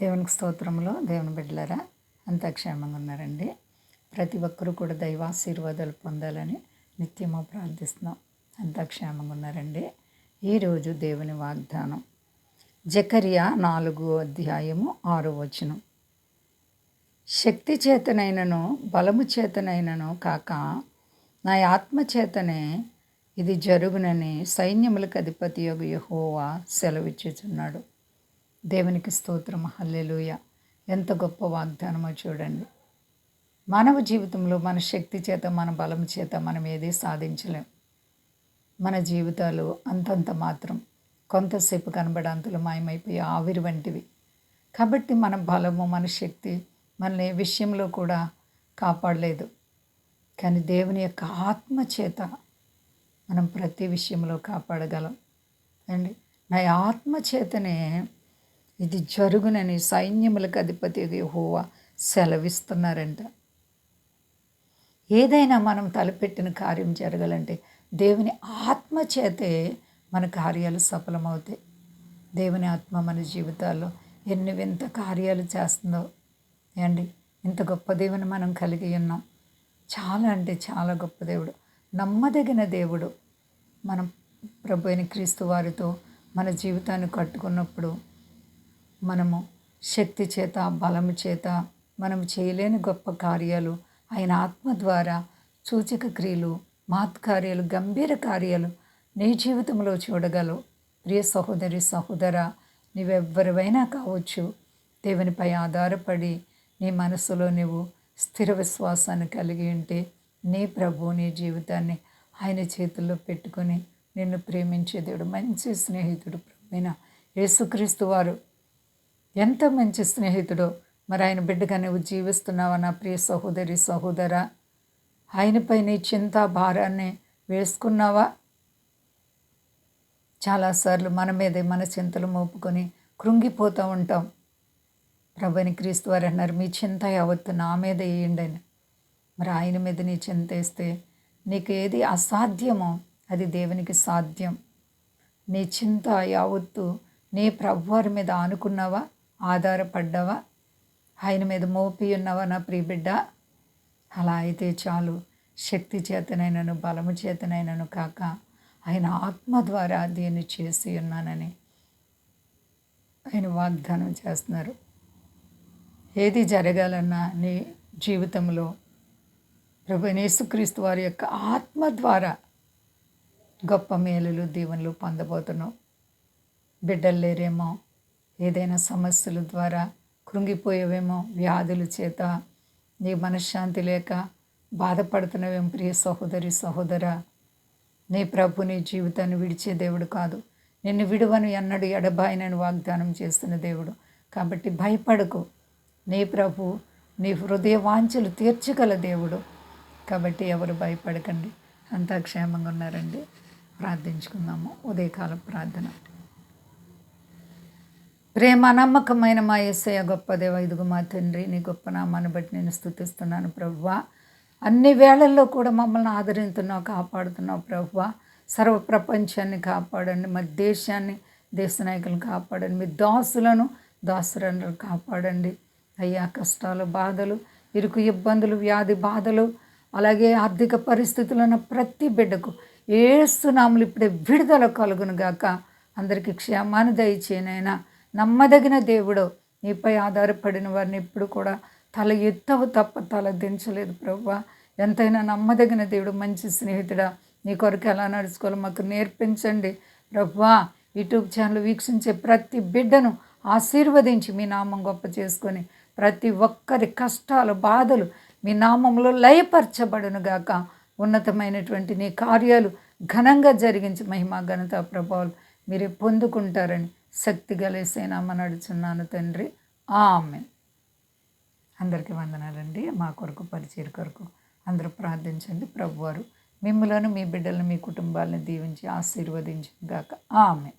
దేవునికి స్తోత్రంలో దేవుని బిడ్డలరా అంతా క్షేమంగా ఉన్నారండి. ప్రతి ఒక్కరూ కూడా దైవాశీర్వాదాలు పొందాలని నిత్యము ప్రార్థిస్తున్నాం. అంతా క్షేమంగా ఉన్నారండి. ఈరోజు దేవుని వాగ్దానం జకరియా నాలుగు అధ్యాయము ఆరో వచనం. శక్తి చేతనైనను బలము చేతనైనను కాక నా ఆత్మ చేతనే ఇది జరుగునని సైన్యములకు అధిపతి యొక్క యహోవా సెలవిచ్చుచున్నాడు. దేవునికి స్తోత్రం హల్లెలూయ. ఎంత గొప్ప వాగ్దానమో చూడండి. మానవ జీవితంలో మన శక్తి చేత మన బలం చేత మనం ఏదీ సాధించలేం. మన జీవితాలు అంతంత మాత్రం కొంతసేపు కనబడంతలు మాయమైపోయి ఆవిరి వంటివి. కాబట్టి మన బలము మన శక్తి మనల్ని విషయంలో కూడా కాపాడలేదు. కానీ దేవుని యొక్క ఆత్మ చేత మనం ప్రతి విషయంలో కాపాడగలం. అండి నా ఆత్మ చేతనే ఇది జరుగునని సైన్యములకు అధిపతి హోవా సెలవిస్తున్నారంట. ఏదైనా మనం తలపెట్టిన కార్యం జరగాలంటే దేవుని ఆత్మ చేతే మన కార్యాలు సఫలమవుతాయి. దేవుని ఆత్మ మన జీవితాల్లో ఎన్ని వింత కార్యాలు చేస్తుందో. అండి ఇంత గొప్ప దేవుని మనం కలిగి ఉన్నాం. చాలా అంటే చాలా గొప్ప దేవుడు. నమ్మదగిన దేవుడు. మనం ప్రభు అయిన క్రీస్తు వారితో మన జీవితాన్ని కట్టుకున్నప్పుడు మనము శక్తి చేత బలము చేత మనం చేయలేని గొప్ప కార్యాలు ఆయన ఆత్మ ద్వారా సూచక క్రియలు కార్యాలు గంభీర కార్యాలు నీ జీవితంలో చూడగలవు. ప్రియ సహోదరి సహోదర నీవెవ్వరివైనా కావచ్చు దేవునిపై ఆధారపడి నీ మనసులో నువ్వు స్థిర విశ్వాసాన్ని కలిగి ఉంటే నీ ప్రభు నీ జీవితాన్ని ఆయన చేతుల్లో పెట్టుకొని నిన్ను ప్రేమించే దేవుడు మంచి స్నేహితుడు ప్రభుత్వ యేసుక్రీస్తు వారు. ఎంత మంచి స్నేహితుడో. మరి ఆయన బిడ్డగా నువ్వు జీవిస్తున్నావా నా ప్రియ సహోదరి సహోదర? ఆయనపై నీ చింత భారాన్ని వేసుకున్నావా? చాలాసార్లు మన మీదే మన చింతలు మోపుకొని కృంగిపోతూ ఉంటాం. ప్రభుని క్రీస్తు వారు అన్నారు మీ చింత యావత్తు నా మీద వేయండి అని మరి ఆయన మీద నీ చింత వేస్తే నీకు ఏది అసాధ్యమో అది దేవునికి సాధ్యం. నీ చింత యావత్తు నీ ప్రభువారి మీద ఆనుకున్నావా? ఆధారపడ్డావా. ఆయన మీద మోపి ఉన్నావా నా ప్రియబిడ్డ. అలా అయితే చాలు. శక్తి చేతనైనను బలము చేతనైనను కాక ఆయన ఆత్మ ద్వారా దీన్ని చేసి ఉన్నానని ఆయన వాగ్దానం చేస్తున్నారు. ఏది జరగాలన్నా నీ జీవితంలో ప్రభు యేసుక్రీస్తు వారి యొక్క ఆత్మ ద్వారా గొప్ప మేలులు దీవెనలు పొందబోతున్నావు. బిడ్డలు లేరేమో. ఏదైనా సమస్యల ద్వారా కృంగిపోయేవేమో వ్యాధుల చేత నీ మనశ్శాంతి లేక బాధపడుతున్నవేమో ప్రియ సహోదరి సహోదర. నీ ప్రభు నీ జీవితాన్ని విడిచే దేవుడు కాదు. నిన్ను విడువను ఎన్నడు ఎడబాయినని వాగ్దానం చేస్తున్న దేవుడు. కాబట్టి భయపడకు. నీ ప్రభు నీ హృదయ వాంఛలు తీర్చగల దేవుడు. కాబట్టి ఎవరు భయపడకండి. అంతా క్షేమంగా ఉన్నారండి. ప్రార్థించుకుందాము. ఉదయకాల ప్రార్థన. ప్రేమ నమ్మకమైన మా ఎస్ఐ గొప్ప దేవ ఇదిగో మా తండ్రి నీ గొప్ప నామాన్ని బట్టి నేను స్థుతిస్తున్నాను ప్రభువ అన్ని వేళల్లో కూడా మమ్మల్ని ఆదరిస్తున్నావు కాపాడుతున్నావు ప్రభువ సర్వ ప్రపంచాన్ని కాపాడండి మా దేశాన్ని దేశ నాయకులను కాపాడండి మీ దాసులను దాసులను కాపాడండి. అయ్యా కష్టాలు బాధలు ఇరుకు ఇబ్బందులు వ్యాధి బాధలు అలాగే ఆర్థిక పరిస్థితులను ప్రతి బిడ్డకు ఏస్తున్నాములు ఇప్పుడే విడుదల కలుగును గాక అందరికీ క్షేమాన్ని దయచేనైనా నమ్మదగిన దేవుడు నీపై ఆధారపడిన వారిని ఎప్పుడు కూడా తల ఎత్తవు తప్ప తల దించలేదు ప్రభా ఎంతైనా నమ్మదగిన దేవుడు మంచి స్నేహితుడా. నీ కొరకు ఎలా నడుచుకోవాలో మాకు నేర్పించండి ప్రభా యూట్యూబ్ ఛానల్ వీక్షించే ప్రతి బిడ్డను ఆశీర్వదించి మీ నామం గొప్ప చేసుకొని ప్రతి ఒక్కరి కష్టాలు బాధలు మీ నామంలో లయపరచబడును గాక. ఉన్నతమైనటువంటి నీ కార్యాలు ఘనంగా జరిగించి మహిమా ఘనత ప్రభావాలు మీరే పొందుకుంటారని శక్తి గలేసేనామ నడుచున్నాను తండ్రి. ఆమె అందరికీ వందనాలండి. మా కొరకు పరిచయం కొరకు అందరూ ప్రార్థించండి. ప్రభువారు మిమ్మలను మీ బిడ్డలను మీ కుటుంబాలను దీవించి ఆశీర్వదించిన గాక ఆమె